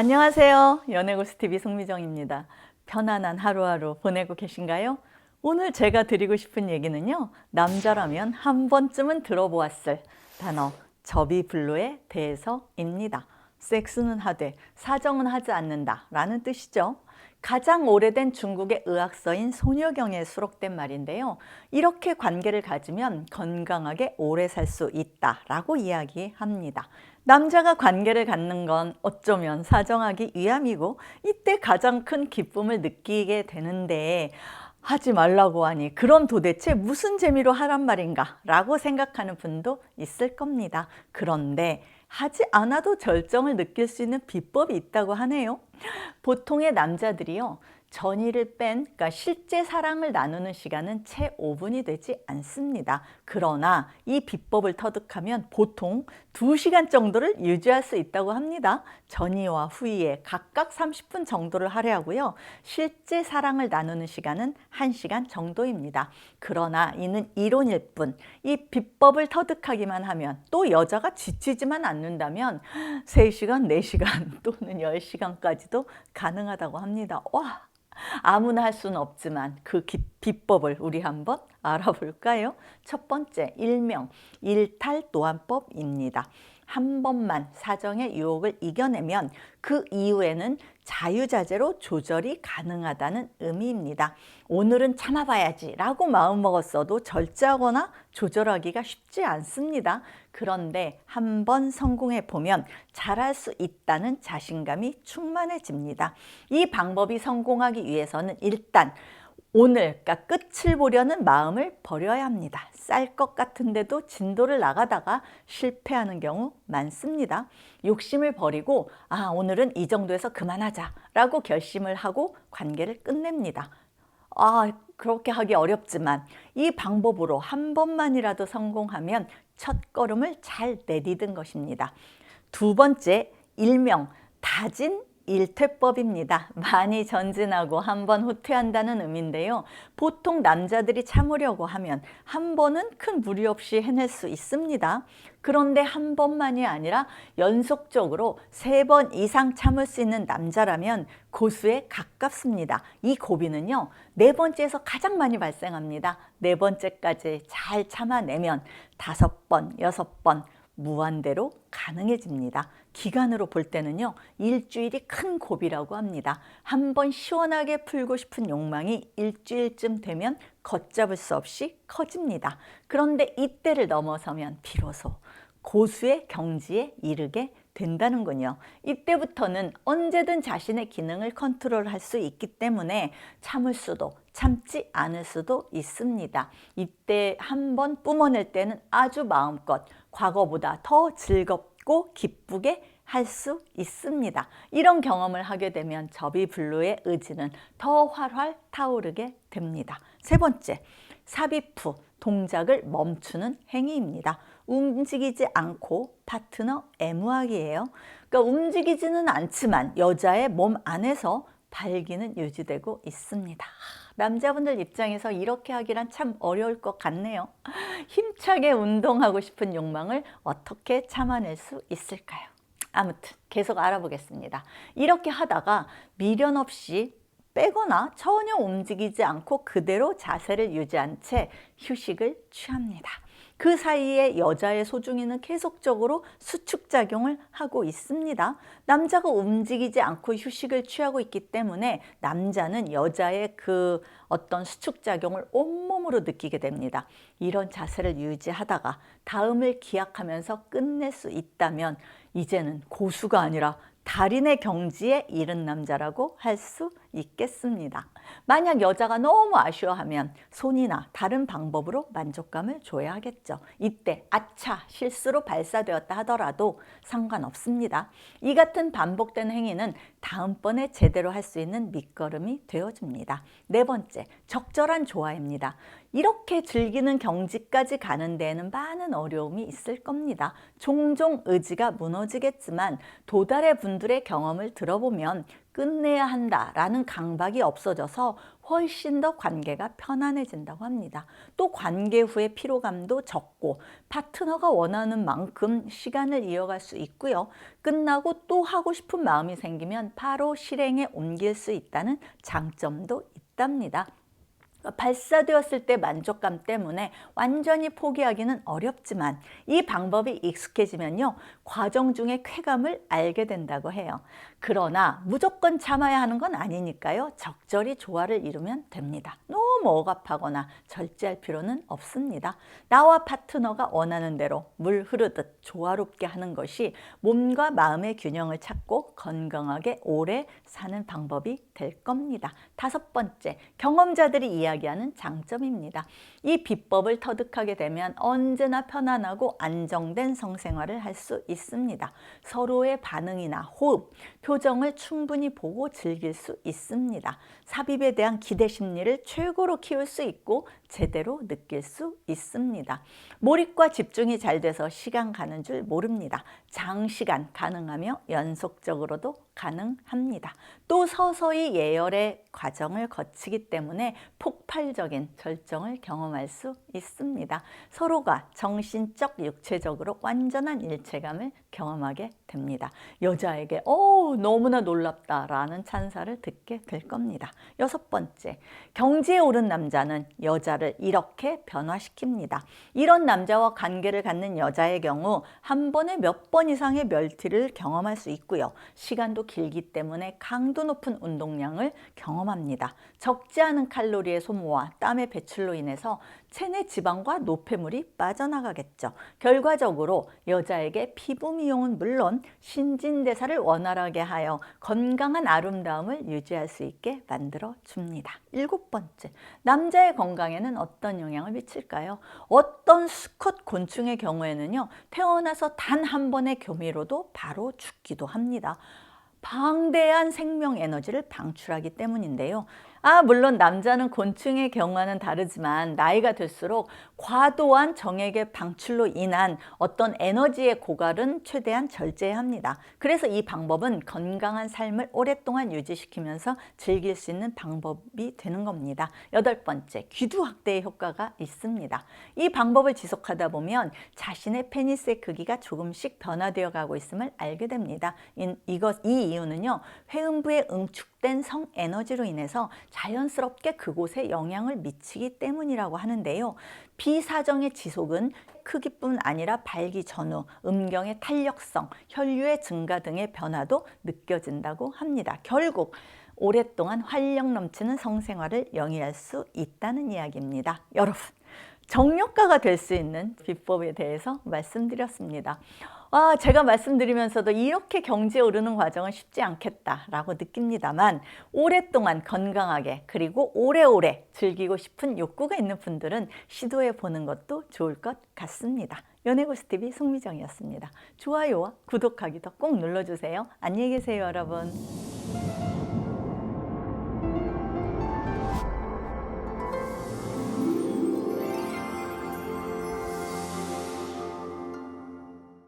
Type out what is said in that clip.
안녕하세요. 연애고스TV 송미정입니다. 편안한 하루하루 보내고 계신가요? 오늘 제가 드리고 싶은 얘기는요. 남자라면 한 번쯤은 들어보았을 단어 접이불로에 대해서입니다. 섹스는 하되 사정은 하지 않는다 라는 뜻이죠. 가장 오래된 중국의 의학서인 소녀경에 수록된 말인데요. 이렇게 관계를 가지면 건강하게 오래 살 수 있다라고 이야기합니다. 남자가 관계를 갖는 건 어쩌면 사정하기 위함이고 이때 가장 큰 기쁨을 느끼게 되는데 하지 말라고 하니 그럼 도대체 무슨 재미로 하란 말인가 라고 생각하는 분도 있을 겁니다. 그런데 하지 않아도 절정을 느낄 수 있는 비법이 있다고 하네요. 보통의 남자들이요. 전이를 뺀, 그러니까 실제 사랑을 나누는 시간은 채 5분이 되지 않습니다. 그러나 이 비법을 터득하면 보통 2시간 정도를 유지할 수 있다고 합니다. 전이와 후이에 각각 30분 정도를 할애하고요. 실제 사랑을 나누는 시간은 1시간 정도입니다. 그러나 이는 이론일 뿐, 이 비법을 터득하기만 하면 또 여자가 지치지만 않는다면 3시간, 4시간 또는 10시간까지도 가능하다고 합니다. 와! 아무나 할 수는 없지만 그 기- 비법을 우리 한번 알아볼까요? 첫 번째, 일명 일탈도안법입니다. 한 번만 사정의 유혹을 이겨내면 그 이후에는 자유자재로 조절이 가능하다는 의미입니다. 오늘은 참아봐야지 라고 마음먹었어도 절제하거나 조절하기가 쉽지 않습니다. 그런데 한번 성공해 보면 잘할 수 있다는 자신감이 충만해집니다. 이 방법이 성공하기 위해서는 일단 오늘, 그러니까 끝을 보려는 마음을 버려야 합니다. 쌀 것 같은데도 진도를 나가다가 실패하는 경우 많습니다. 욕심을 버리고, 아, 오늘은 이 정도에서 그만하자 라고 결심을 하고 관계를 끝냅니다. 아, 그렇게 하기 어렵지만 이 방법으로 한 번만이라도 성공하면 첫 걸음을 잘 내디딘 것입니다. 두 번째, 일명 다진 일퇴법입니다. 많이 전진하고 한 번 후퇴한다는 의미인데요. 보통 남자들이 참으려고 하면 한 번은 큰 무리 없이 해낼 수 있습니다. 그런데 한 번만이 아니라 연속적으로 세 번 이상 참을 수 있는 남자라면 고수에 가깝습니다. 이 고비는요, 네 번째에서 가장 많이 발생합니다. 네 번째까지 잘 참아내면 다섯 번, 여섯 번, 무한대로 가능해집니다. 기간으로 볼 때는요, 일주일이 큰 고비라고 합니다. 한번 시원하게 풀고 싶은 욕망이 일주일쯤 되면 걷잡을 수 없이 커집니다. 그런데 이때를 넘어서면 비로소 고수의 경지에 이르게 된다는군요. 이때부터는 언제든 자신의 기능을 컨트롤할 수 있기 때문에 참을 수도 참지 않을 수도 있습니다. 이때 한번 뿜어낼 때는 아주 마음껏 과거보다 더 즐겁 고 기쁘게 할 수 있습니다. 이런 경험을 하게 되면 접이불로의 의지는 더 활활 타오르게 됩니다. 세 번째, 삽입 후 동작을 멈추는 행위입니다. 움직이지 않고 파트너 애무하기예요. 그러니까 움직이지는 않지만 여자의 몸 안에서 발기는 유지되고 있습니다. 남자분들 입장에서 이렇게 하기란 참 어려울 것 같네요. 힘차게 운동하고 싶은 욕망을 어떻게 참아낼 수 있을까요? 아무튼 계속 알아보겠습니다. 이렇게 하다가 미련 없이 빼거나 전혀 움직이지 않고 그대로 자세를 유지한 채 휴식을 취합니다. 그 사이에 여자의 소중이는 계속적으로 수축작용을 하고 있습니다. 남자가 움직이지 않고 휴식을 취하고 있기 때문에 남자는 여자의 그 어떤 수축작용을 온몸으로 느끼게 됩니다. 이런 자세를 유지하다가 다음을 기약하면서 끝낼 수 있다면 이제는 고수가 아니라 달인의 경지에 이른 남자라고 할 수 있겠습니다. 만약 여자가 너무 아쉬워하면 손이나 다른 방법으로 만족감을 줘야 하겠죠. 이때 아차 실수로 발사되었다 하더라도 상관없습니다. 이 같은 반복된 행위는 다음번에 제대로 할 수 있는 밑거름이 되어줍니다. 네 번째, 적절한 조화입니다. 이렇게 즐기는 경지까지 가는 데에는 많은 어려움이 있을 겁니다. 종종 의지가 무너지겠지만 도달의 분들의 경험을 들어보면 끝내야 한다라는 강박이 없어져서 훨씬 더 관계가 편안해진다고 합니다. 또 관계 후의 피로감도 적고 파트너가 원하는 만큼 시간을 이어갈 수 있고요. 끝나고 또 하고 싶은 마음이 생기면 바로 실행에 옮길 수 있다는 장점도 있답니다. 발사되었을 때 만족감 때문에 완전히 포기하기는 어렵지만 이 방법이 익숙해지면요. 과정 중에 쾌감을 알게 된다고 해요. 그러나 무조건 참아야 하는 건 아니니까요. 적절히 조화를 이루면 됩니다. 너무 억압하거나 절제할 필요는 없습니다. 나와 파트너가 원하는 대로 물 흐르듯 조화롭게 하는 것이 몸과 마음의 균형을 찾고 건강하게 오래 사는 방법이 될 겁니다. 다섯 번째, 경험자들이 이 야기하는 장점입니다. 이 비법을 터득하게 되면 언제나 편안하고 안정된 성생활을 할 수 있습니다. 서로의 반응이나 호흡, 표정을 충분히 보고 즐길 수 있습니다. 삽입에 대한 기대 심리를 최고로 키울 수 있고 제대로 느낄 수 있습니다. 몰입과 집중이 잘 돼서 시간 가는 줄 모릅니다. 장시간 가능하며 연속적으로도 가능합니다. 또 서서히 예열의 과정을 거치기 때문에 폭발적인 절정을 경험할 수 있습니다. 서로가 정신적, 육체적으로 완전한 일체감을 경험하게 됩니다. 여자에게 어 너무나 놀랍다라는 찬사를 듣게 될 겁니다. 여섯 번째, 경지에 오른 남자는 여자 를 이렇게 변화시킵니다. 이런 남자와 관계를 갖는 여자의 경우 한 번에 몇 번 이상의 멸티를 경험할 수 있고요. 시간도 길기 때문에 강도 높은 운동량을 경험합니다. 적지 않은 칼로리의 소모와 땀의 배출로 인해서 체내 지방과 노폐물이 빠져나가겠죠. 결과적으로 여자에게 피부 미용은 물론 신진대사를 원활하게 하여 건강한 아름다움을 유지할 수 있게 만들어 줍니다. 일곱 번째, 남자의 건강에는 어떤 영향을 미칠까요? 어떤 수컷 곤충의 경우에는요, 태어나서 단 한 번의 교미로도 바로 죽기도 합니다. 방대한 생명 에너지를 방출하기 때문인데요. 아, 물론 남자는 곤충의 경우와는 다르지만 나이가 들수록 과도한 정액의 방출로 인한 어떤 에너지의 고갈은 최대한 절제해야 합니다. 그래서 이 방법은 건강한 삶을 오랫동안 유지시키면서 즐길 수 있는 방법이 되는 겁니다. 여덟 번째, 귀두 확대의 효과가 있습니다. 이 방법을 지속하다 보면 자신의 페니스의 크기가 조금씩 변화되어 가고 있음을 알게 됩니다. 이, 이것, 이 이유는요, 회음부에 응축 된 성 에너지로 인해서 자연스럽게 그곳에 영향을 미치기 때문이라고 하는데요. 비사정의 지속은 크기뿐 아니라 발기 전후, 음경의 탄력성, 혈류의 증가 등의 변화도 느껴진다고 합니다. 결국 오랫동안 활력 넘치는 성생활을 영위할 수 있다는 이야기입니다. 여러분, 정력가가 될 수 있는 비법에 대해서 말씀드렸습니다. 아, 제가 말씀드리면서도 이렇게 경지에 오르는 과정은 쉽지 않겠다라고 느낍니다만 오랫동안 건강하게 그리고 오래오래 즐기고 싶은 욕구가 있는 분들은 시도해 보는 것도 좋을 것 같습니다. 연애고스TV 송미정이었습니다. 좋아요와 구독하기도 꼭 눌러주세요. 안녕히 계세요, 여러분.